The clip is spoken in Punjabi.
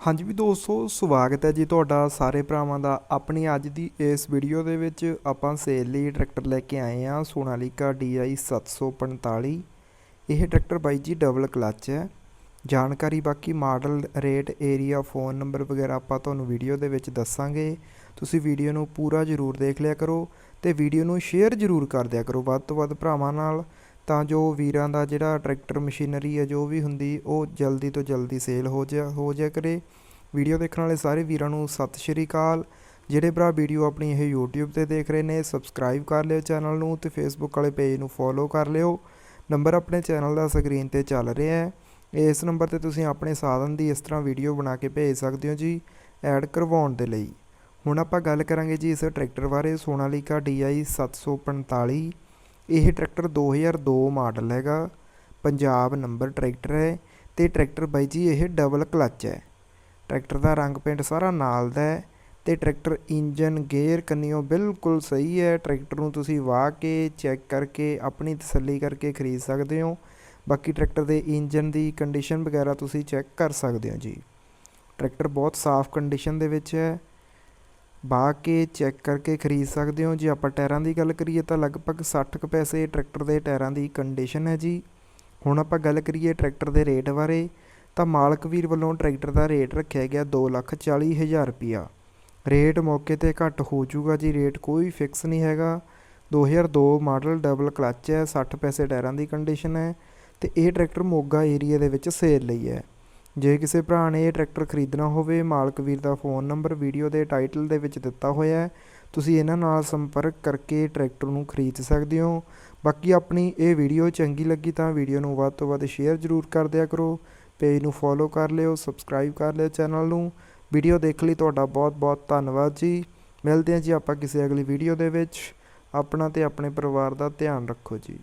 ਹਾਂਜੀ ਵੀ ਦੋਸਤੋ, ਸਵਾਗਤ ਹੈ ਜੀ ਤੁਹਾਡਾ ਸਾਰੇ ਭਰਾਵਾਂ ਦਾ। ਆਪਣੀ ਅੱਜ ਦੀ ਇਸ ਵੀਡੀਓ ਦੇ ਵਿੱਚ ਆਪਾਂ ਸੇਲ ਲਈ ਟਰੈਕਟਰ ਲੈ ਕੇ ਆਏ ਹਾਂ, ਸੋਨਾਲੀਕਾ DI 745 ਇਹ ਟਰੈਕਟਰ ਬਾਈ ਜੀ ਡਬਲ ਕਲੱਚ ਹੈ। ਜਾਣਕਾਰੀ ਬਾਕੀ model rate area phone number ਵਗੈਰਾ ਆਪਾਂ ਤੁਹਾਨੂੰ ਵੀਡੀਓ ਦੇ ਵਿੱਚ ਦੱਸਾਂਗੇ। ਤੁਸੀਂ ਵੀਡੀਓ ਨੂੰ ਪੂਰਾ ਜ਼ਰੂਰ ਦੇਖ ਲਿਆ ਕਰੋ ਤੇ ਵੀਡੀਓ ਨੂੰ ਸ਼ੇਅਰ ਜ਼ਰੂਰ ਕਰ ਦਿਆ ਕਰੋ ਵੱਧ ਤੋਂ ਵੱਧ ਭਰਾਵਾਂ ਨਾਲ। ਤਾਂ ਜੋ ਵੀਰਾਂ ਦਾ ਜਿਹੜਾ ਟਰੈਕਟਰ ਮਸ਼ੀਨਰੀ ਹੈ, ਜੋ ਵੀ ਹੁੰਦੀ, ਉਹ ਜਲਦੀ ਤੋਂ ਜਲਦੀ ਸੇਲ ਹੋ ਜਾ ਹੋ ਜਾ ਕਰੇ। ਵੀਡੀਓ ਦੇਖਣ ਵਾਲੇ ਸਾਰੇ ਵੀਰਾਂ ਨੂੰ ਸਤਿ ਸ਼੍ਰੀ ਅਕਾਲ। ਜਿਹੜੇ ਭਰਾ ਵੀਡੀਓ ਆਪਣੀ ਇਹ YouTube ਤੇ ਦੇਖ ਰਹੇ ਨੇ ਸਬਸਕ੍ਰਾਈਬ ਕਰ ਲਿਓ ਚੈਨਲ ਨੂੰ ਤੇ Facebook ਵਾਲੇ ਪੇਜ ਨੂੰ ਫੋਲੋ ਕਰ ਲਿਓ। ਨੰਬਰ ਆਪਣੇ ਚੈਨਲ ਦਾ ਸਕਰੀਨ ਤੇ ਚੱਲ ਰਿਹਾ ਹੈ। ਇਸ ਨੰਬਰ ਤੇ ਤੁਸੀਂ ਆਪਣੇ ਸਾਧਨ ਦੀ ਇਸ ਤਰ੍ਹਾਂ ਵੀਡੀਓ ਬਣਾ ਕੇ ਭੇਜ ਸਕਦੇ ਹੋ ਜੀ, ਐਡ ਕਰਵਾਉਣ ਦੇ ਲਈ। ਹੁਣ ਆਪਾਂ ਗੱਲ ਕਰਾਂਗੇ ਜੀ ਇਸ ਟਰੈਕਟਰ ਬਾਰੇ। ਸੋਨਾਲੀਕਾ DI 745 ਇਹ ਟਰੈਕਟਰ 2002 ਮਾਡਲ ਹੈਗਾ। ਪੰਜਾਬ ਨੰਬਰ ਟਰੈਕਟਰ ਹੈ ਤੇ ਟਰੈਕਟਰ ਬਾਈ ਜੀ, ਇਹ ਡਬਲ ਕਲੱਚ ਹੈ। ਟਰੈਕਟਰ ਦਾ ਰੰਗ ਪੇਂਟ ਸਾਰਾ ਨਾਲ ਦਾ ਹੈ ਤੇ ਟਰੈਕਟਰ ਇੰਜਨ, ਗੇਅਰ ਕੰਨਿਓ ਬਿਲਕੁਲ ਸਹੀ ਹੈ। ਟਰੈਕਟਰ ਨੂੰ ਤੁਸੀਂ ਵਾਹ ਕੇ ਚੈੱਕ ਕਰਕੇ, ਆਪਣੀ ਤਸੱਲੀ ਕਰਕੇ ਖਰੀਦ ਸਕਦੇ ਹੋ। ਬਾਕੀ ਟਰੈਕਟਰ ਦੇ ਇੰਜਨ ਦੀ ਕੰਡੀਸ਼ਨ ਵਗੈਰਾ ਤੁਸੀਂ ਚੈੱਕ ਕਰ ਸਕਦੇ ਹੋ ਜੀ। ਟਰੈਕਟਰ ਬਹੁਤ ਸਾਫ਼ ਕੰਡੀਸ਼ਨ ਦੇ ਵਿੱਚ ਹੈ। ਬਾ ਕੇ ਚੈੱਕ ਕਰਕੇ ਖਰੀਦ ਸਕਦੇ ਹੋ। ਜੇ ਆਪਾਂ ਟਾਇਰਾਂ ਦੀ ਗੱਲ ਕਰੀਏ ਤਾਂ ਲਗਭਗ 60 ਕੁ ਪੈਸੇ ਟਰੈਕਟਰ ਦੇ ਟਾਇਰਾਂ ਦੀ ਕੰਡੀਸ਼ਨ ਹੈ ਜੀ। ਹੁਣ ਆਪਾਂ ਗੱਲ ਕਰੀਏ ਟਰੈਕਟਰ ਦੇ ਰੇਟ ਬਾਰੇ, ਤਾਂ ਮਾਲਕ ਵੀਰ ਵੱਲੋਂ ਟਰੈਕਟਰ ਦਾ ਰੇਟ ਰੱਖਿਆ ਗਿਆ 240000 ਰੁਪਿਆ ਰੇਟ ਮੌਕੇ ਤੇ ਘੱਟ ਹੋ ਜਾਊਗਾ ਜੀ, ਰੇਟ ਕੋਈ ਫਿਕਸ ਨਹੀਂ ਹੈਗਾ। 2002 ਮਾਡਲ ਡਬਲ ਕਲੱਚ ਹੈ 60 ਪੈਸੇ ਟਾਇਰਾਂ ਦੀ ਕੰਡੀਸ਼ਨ ਹੈ ਤੇ ਇਹ ਟਰੈਕਟਰ ਮੋਗਾ ਏਰੀਆ ਦੇ ਵਿੱਚ ਸੇਲ ਲਈ ਹੈ। ਜੇ ਕਿਸੇ ਭਰਾ ਨੇ ਇਹ ਟਰੈਕਟਰ ਖਰੀਦਣਾ ਹੋਵੇ, ਮਾਲਕ ਵੀਰ ਦਾ ਫੋਨ ਨੰਬਰ ਵੀਡੀਓ ਦੇ ਟਾਈਟਲ ਦੇ ਵਿੱਚ ਦਿੱਤਾ ਹੋਇਆ ਹੈ। ਤੁਸੀਂ ਇਹਨਾਂ ਨਾਲ ਸੰਪਰਕ ਕਰਕੇ ਟਰੈਕਟਰ ਨੂੰ ਖਰੀਦ ਸਕਦੇ ਹੋ। ਬਾਕੀ ਆਪਣੀ ਇਹ ਵੀਡੀਓ ਚੰਗੀ ਲੱਗੀ ਤਾਂ ਵੀਡੀਓ ਨੂੰ ਵੱਧ ਤੋਂ ਵੱਧ ਸ਼ੇਅਰ ਜ਼ਰੂਰ ਕਰ ਦਿਆ ਕਰੋ। ਪੇਜ ਨੂੰ ਫੋਲੋ ਕਰ ਲਿਓ ਸਬਸਕ੍ਰਾਈਬ ਕਰ ਲਿਓ ਚੈਨਲ ਨੂੰ। ਵੀਡੀਓ ਦੇਖ ਲਈ ਤੁਹਾਡਾ ਬਹੁਤ ਬਹੁਤ ਧੰਨਵਾਦ ਜੀ। ਮਿਲਦੇ ਹਾਂ ਜੀ ਆਪਾਂ ਕਿਸੇ ਅਗਲੀ ਵੀਡੀਓ ਦੇ ਵਿੱਚ। ਆਪਣਾ ਤੇ ਆਪਣੇ ਪਰਿਵਾਰ ਦਾ ਧਿਆਨ ਰੱਖੋ ਜੀ।